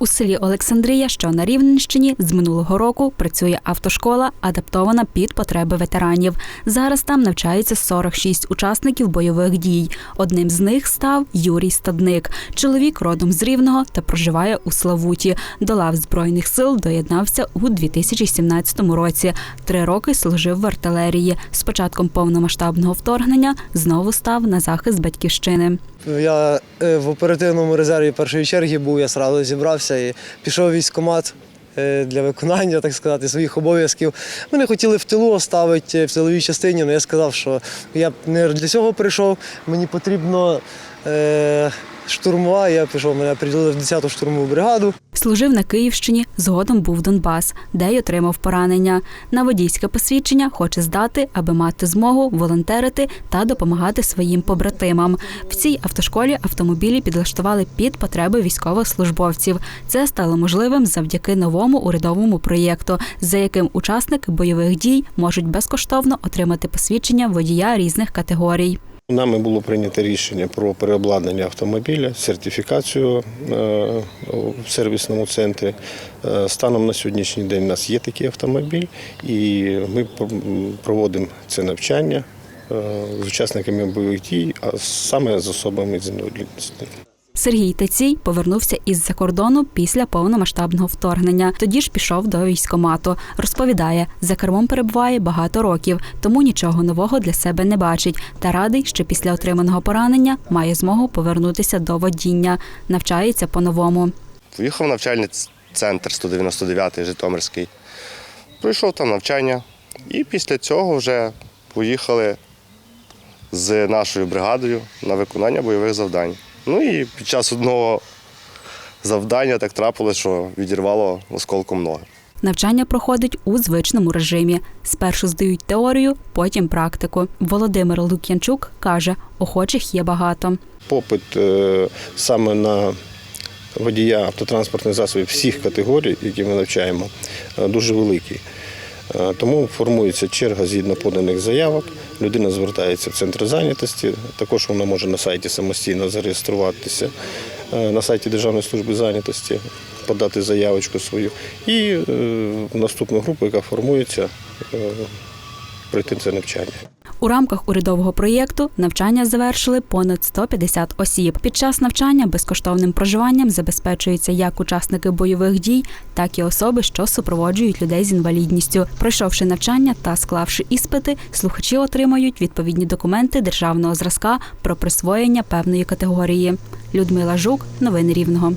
У селі Олександрія, що на Рівненщині, з минулого року працює автошкола, адаптована під потреби ветеранів. Зараз там навчається 46 учасників бойових дій. Одним з них став Юрій Стадник. Чоловік родом з Рівного та проживає у Славуті. До лав збройних сил доєднався у 2017 році. Три роки служив в артилерії. З початком повномасштабного вторгнення знову став на захист батьківщини. Я е, в оперативному резерві першої черги був, я сразу зібрався і пішов військкомат е, для виконання, так сказати, своїх обов'язків. Мене хотіли в тилу оставити в тиловій частині, але я сказав, що я не для цього прийшов, мені потрібно е, штурмова. Я пішов, мене приділили в 10-ту штурмову бригаду. Служив на Київщині, згодом був Донбас, де й отримав поранення. На водійське посвідчення хоче здати, аби мати змогу волонтерити та допомагати своїм побратимам. В цій автошколі автомобілі підлаштували під потреби військовослужбовців. Це стало можливим завдяки новому урядовому проєкту, за яким учасники бойових дій можуть безкоштовно отримати посвідчення водія різних категорій. Нами було прийнято рішення про переобладнання автомобіля, сертифікацію е, в сервісному центрі. Е, Станом на сьогоднішній день у нас є такий автомобіль, і ми проводимо це навчання е, з учасниками бойових дій, а саме з особами з інвалідністю. Сергій Тецій повернувся із-за кордону після повномасштабного вторгнення. Тоді ж пішов до військкомату. Розповідає, за кермом перебуває багато років, тому нічого нового для себе не бачить. Та радий, що після отриманого поранення має змогу повернутися до водіння. Навчається по-новому. Поїхав навчальний центр 199-й Житомирський. Пройшов там навчання і після цього вже поїхали з нашою бригадою на виконання бойових завдань. Ну і під час одного завдання так трапилось, що відірвало осколком ноги. Навчання проходить у звичному режимі. Спершу здають теорію, потім практику. Володимир Лук'янчук каже, охочих є багато. Попит е, саме на водія автотранспортних засобів всіх категорій, які ми навчаємо, е, дуже великий. Е, Тому формується черга згідно поданих заявок. Людина звертається в центр зайнятості. Також вона може на сайті самостійно зареєструватися е, на сайті Державної служби зайнятості, подати заявочку свою. І е, в наступну групу, яка формується, пройти це навчання. У рамках урядового проєкту навчання завершили понад 150 осіб. Під час навчання безкоштовним проживанням забезпечуються як учасники бойових дій, так і особи, що супроводжують людей з інвалідністю. Пройшовши навчання та склавши іспити, слухачі отримають відповідні документи державного зразка про присвоєння певної категорії. Людмила Жук, новини Рівного.